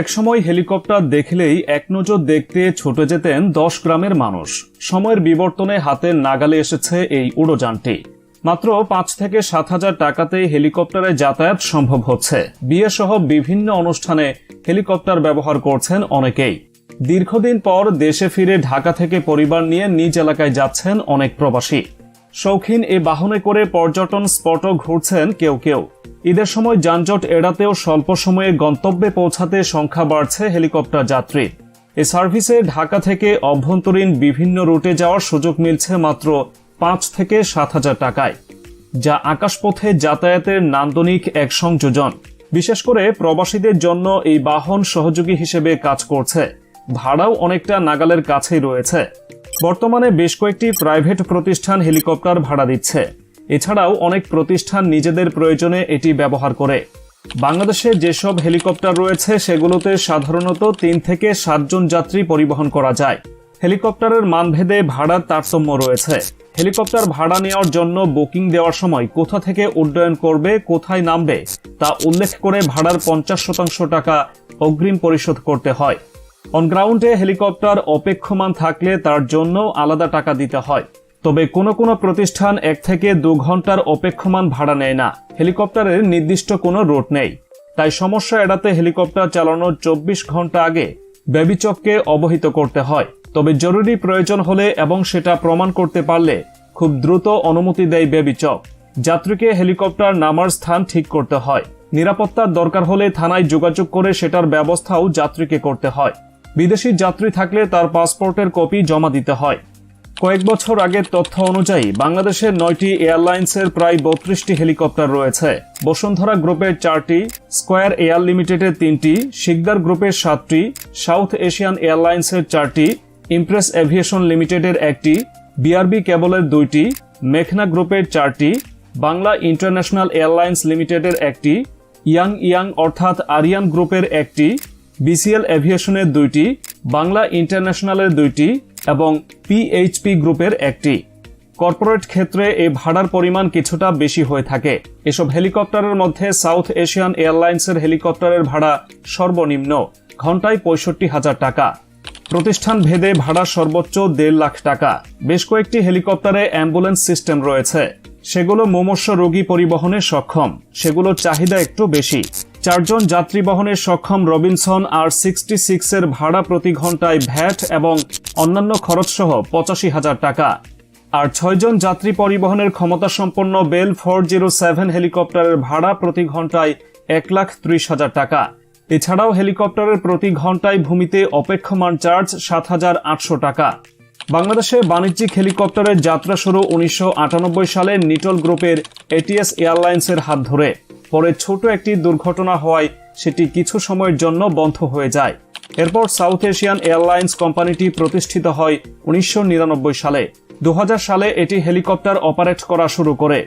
একসময় হেলিকপ্টার দেখলেই এক নজর দেখতে ছুটে যেতেন দশ গ্রামের মানুষ। সময়ের বিবর্তনে হাতের নাগালে এসেছে এই উড়োযানটি। মাত্র পাঁচ থেকে সাত হাজার টাকাতেই হেলিকপ্টারে যাতায়াত সম্ভব হচ্ছে। বিয়ে সহ বিভিন্ন অনুষ্ঠানে হেলিকপ্টার ব্যবহার করছেন অনেকেই। দীর্ঘদিন পর দেশে ফিরে ঢাকা থেকে পরিবার নিয়ে নিজ এলাকায় যাচ্ছেন অনেক প্রবাসী। শৌখিন এ বাহনে করে পর্যটন স্পটও ঘুরছেন কেউ কেউ। ঈদের সময় যানজট এড়াতেও স্বল্প সময়ে গন্তব্যে পৌঁছাতে সংখ্যা বাড়ছে হেলিকপ্টার যাত্রী। এ সার্ভিসে ঢাকা থেকে অভ্যন্তরীণ বিভিন্ন রুটে যাওয়ার সুযোগ মিলছে মাত্র পাঁচ থেকে সাত হাজার টাকায়, যা আকাশপথে যাতায়াতের নান্দনিক এক সংযোজন। বিশেষ করে প্রবাসীদের জন্য এই বাহন সহযোগী হিসেবে কাজ করছে। ভাড়াও অনেকটা নাগালের কাছেই রয়েছে। বর্তমানে বেশ কয়েকটি প্রাইভেট প্রতিষ্ঠান হেলিকপ্টার ভাড়া দিচ্ছে। এছাড়াও অনেক প্রতিষ্ঠান নিজেদের প্রয়োজনে এটি ব্যবহার করে। বাংলাদেশে যেসব হেলিকপ্টার রয়েছে, সেগুলোতে সাধারণত তিন থেকে সাতজন যাত্রী পরিবহন করা যায়। হেলিকপ্টারের মানভেদে ভাড়ার তারতম্য রয়েছে। হেলিকপ্টার ভাড়া নেওয়ার জন্য বুকিং দেওয়ার সময় কোথা থেকে উড্ডয়ন করবে, কোথায় নামবে, তা উল্লেখ করে ভাড়ার পঞ্চাশ শতাংশ টাকা অগ্রিম পরিশোধ করতে হয়। অনগ্রাউন্ডে হেলিকপ্টার অপেক্ষমান থাকলে তার জন্য আলাদা টাকা দিতে হয়। তবে কোনো কোনো প্রতিষ্ঠান এক থেকে দু ঘণ্টার অপেক্ষমান ভাড়া নেয় না। হেলিকপ্টারের নির্দিষ্ট কোনো রুট নেই। তাই সমস্যা এড়াতে হেলিকপ্টার চালানোর চব্বিশ ঘণ্টা আগে বেবিচককে অবহিত করতে হয়। তবে জরুরি প্রয়োজন হলে এবং সেটা প্রমাণ করতে পারলে খুব দ্রুত অনুমতি দেয় বেবিচক যাত্রীকে হেলিকপ্টার নামার স্থান ঠিক করতে হয়। নিরাপত্তার দরকার হলে থানায় যোগাযোগ করে সেটার ব্যবস্থাও যাত্রীকে করতে হয়। বিদেশি যাত্রী থাকলে তার পাসপোর্টের কপি জমা দিতে হয়। কয়েক বছর আগের তথ্য অনুযায়ী বাংলাদেশের নয়টি এয়ারলাইন্সের প্রায় বত্রিশটি হেলিকপ্টার রয়েছে। বসুন্ধরা গ্রুপের চারটি, স্কোয়ার এয়ার লিমিটেডের তিনটি, শিকদার গ্রুপের সাতটি, সাউথ এশিয়ান এয়ারলাইন্সের চারটি, ইমপ্রেস এভিয়েশন লিমিটেডের একটি, বিআরবি কেবলের দুইটি, মেঘনা গ্রুপের চারটি, বাংলা ইন্টারন্যাশনাল এয়ারলাইন্স লিমিটেডের একটি, ইয়াং ইয়াং অর্থাৎ আরিয়ান গ্রুপের একটি, বিসিএল এভিয়েশনের দুইটি বাংলা ইন্টারন্যাশনালের দুইটি এবং পিএইচপি গ্রুপের একটি। কর্পোরেট ক্ষেত্রে এই ভাড়ার পরিমাণ কিছুটা বেশি হয়ে থাকে। এসব হেলিকপ্টারের মধ্যে সাউথ এশিয়ান এয়ারলাইন্সের হেলিকপ্টারের ভাড়া সর্বনিম্ন ঘন্টায় পঁয়ষট্টি হাজার টাকা। প্রতিষ্ঠান ভেদে ভাড়া সর্বোচ্চ দেড় লাখ টাকা। বেশ কয়েকটি হেলিকপ্টারে অ্যাম্বুলেন্স সিস্টেম রয়েছে। সেগুলো মুমূর্ষ রোগী পরিবহনে সক্ষম। সেগুলোর চাহিদা একটু বেশি। চারজন যাত্রী বহনে সক্ষম রবিনসন আর সিক্সটি সিক্সের ভাড়া প্রতি ঘন্টায় ভ্যাট এবং অন্যান্য খরচ সহ পঁচাশি হাজার টাকা। আর ছয়জন যাত্রী পরিবহনের ক্ষমতা সম্পন্ন বেল ফোর জিরো সেভেন হেলিকপ্টারের ভাড়া প্রতি ঘন্টায় এক লাখ ত্রিশ হাজার টাকা। এছাড়াও হেলিকপ্টারের প্রতি ঘন্টায় ভূমিতে অপেক্ষমান চার্জ সাত হাজার আটশো টাকা। বাংলাদেশে বাণিজ্যিক হেলিকপ্টারের যাত্রা শুরু উনিশশো আটানব্বই সালে নিটল গ্রুপের এটিএস এয়ারলাইন্সের হাত ধরে। পরে ছোট একটি দুর্ঘটনা হওয়ায় সেটি কিছু সময়ের জন্য বন্ধ হয়ে যায়। এরপর সাউথ এশিয়ান এয়ারলাইন্স কোম্পানিটি প্রতিষ্ঠিত হয় উনিশশো নিরানব্বই সালে। দু হাজার সালে এটি হেলিকপ্টার অপারেট করা শুরু করে।